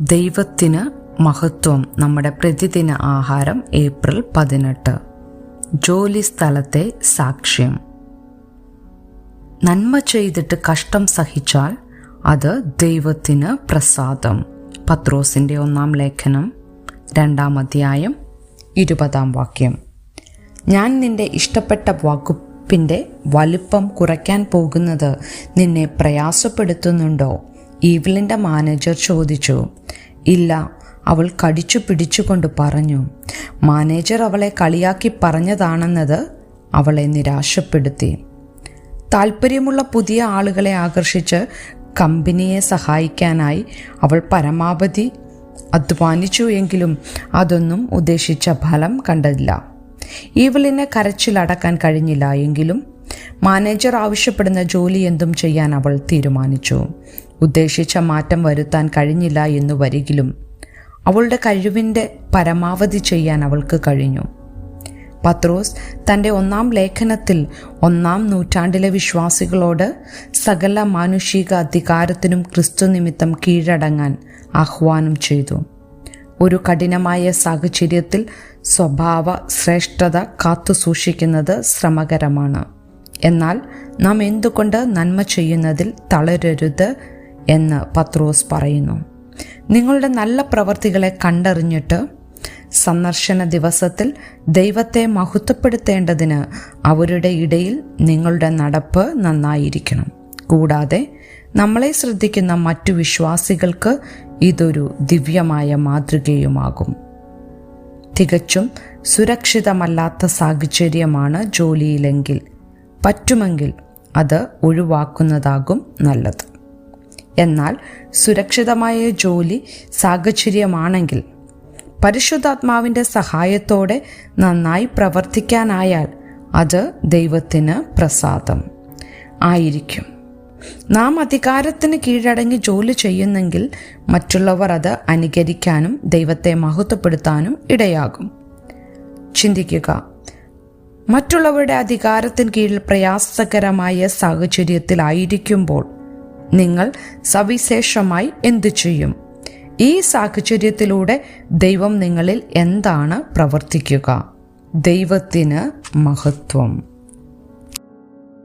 ദൈവത്തിന് മഹത്വം നമ്മുടെ പ്രതിദിന ആഹാരം ഏപ്രിൽ പതിനെട്ട്. ജോലി സ്ഥലത്തെ സാക്ഷ്യം. നന്മ ചെയ്തിട്ട് കഷ്ടം സഹിച്ചാൽ അത് ദൈവത്തിന് പ്രസാദം. പത്രോസിന്റെ ഒന്നാം ലേഖനം രണ്ടാം അധ്യായം ഇരുപതാം വാക്യം. ഞാൻ നിന്റെ ഇഷ്ടപ്പെട്ട വകുപ്പിന്റെ വലിപ്പം കുറയ്ക്കാൻ പോകുന്നത് നിന്നെ പ്രയാസപ്പെടുത്തുന്നുണ്ടോ? ഈവിലിന്റെ മാനേജർ ചോദിച്ചു ഇല്ല അവൾ കടിച്ചു പിടിച്ചുകൊണ്ട് പറഞ്ഞു മാനേജർ അവളെ കളിയാക്കി പറഞ്ഞതാണെന്നത് അവളെ നിരാശപ്പെടുത്തി. താല്പര്യമുള്ള പുതിയ ആളുകളെ ആകർഷിച്ച് കമ്പനിയെ സഹായിക്കാനായി അവൾ പരമാവധി അധ്വാനിച്ചു എങ്കിലും അതൊന്നും ഉദ്ദേശിച്ച ഫലം കണ്ടില്ല. ഈവലിനെ കരച്ചിലടക്കാൻ കഴിഞ്ഞില്ല എങ്കിലും മാനേജർ ആവശ്യപ്പെടുന്ന ജോലി എന്തും ചെയ്യാൻ അവൾ തീരുമാനിച്ചു. ഉദ്ദേശിച്ച മാറ്റം വരുത്താൻ കഴിഞ്ഞില്ല എന്നു വരികിലും അവളുടെ കഴിവിന്റെ പരമാവധി ചെയ്യാൻ അവൾക്ക് കഴിഞ്ഞു. പത്രോസ് തന്റെ ഒന്നാം ലേഖനത്തിൽ ഒന്നാം നൂറ്റാണ്ടിലെ വിശ്വാസികളോട് സകല മാനുഷിക അധികാരത്തിനും ക്രിസ്തു നിമിത്തം കീഴടങ്ങാൻ ആഹ്വാനം ചെയ്തു. ഒരു കഠിനമായ സാഹചര്യത്തിൽ സ്വഭാവ ശ്രേഷ്ഠത കാത്തുസൂക്ഷിക്കുന്നത് ശ്രമകരമാണ്. എന്നാൽ നാം എന്തുകൊണ്ട് നന്മ ചെയ്യുന്നതിൽ തളരരുത് എന്ന് പത്രോസ് പറയുന്നു. നിങ്ങളുടെ നല്ല പ്രവർത്തികളെ കണ്ടറിഞ്ഞിട്ട് സന്ദർശന ദിവസത്തിൽ ദൈവത്തെ മഹത്വപ്പെടുത്തേണ്ടതിന് അവരുടെ ഇടയിൽ നിങ്ങളുടെ നടപ്പ് നന്നായിരിക്കണം. കൂടാതെ നമ്മളെ ശ്രദ്ധിക്കുന്ന മറ്റു വിശ്വാസികൾക്ക് ഇതൊരു ദിവ്യമായ മാതൃകയുമാകും. തികച്ചും സുരക്ഷിതമല്ലാത്ത സാഹചര്യമാണ് ജോലിയിലെങ്കിൽ. പറ്റുമെങ്കിൽ അത് ഒഴിവാക്കുന്നതാകും നല്ലത്. എന്നാൽ സുരക്ഷിതമായ ജോലി സാഹചര്യമാണെങ്കിൽ പരിശുദ്ധാത്മാവിന്റെ സഹായത്തോടെ നന്നായി പ്രവർത്തിക്കാനായാൽ അത് ദൈവത്തിന് പ്രസാദം ആയിരിക്കും. നാം അധികാരത്തിന് കീഴടങ്ങി ജോലി ചെയ്യുന്നെങ്കിൽ മറ്റുള്ളവർ അത് അനുകരിക്കാനും ദൈവത്തെ മഹത്വപ്പെടുത്താനും ഇടയാകും. ചിന്തിക്കുക മറ്റുള്ളവരുടെ അധികാരത്തിന് കീഴിൽ പ്രയാസകരമായ സാഹചര്യത്തിലായിരിക്കുമ്പോൾ നിങ്ങൾ സവിശേഷമായി എന്തു ചെയ്യും? ഈ സാഹചര്യത്തിലൂടെ ദൈവം നിങ്ങളിൽ എന്താണ് പ്രവർത്തിക്കുക? ദൈവത്തിന് മഹത്വം.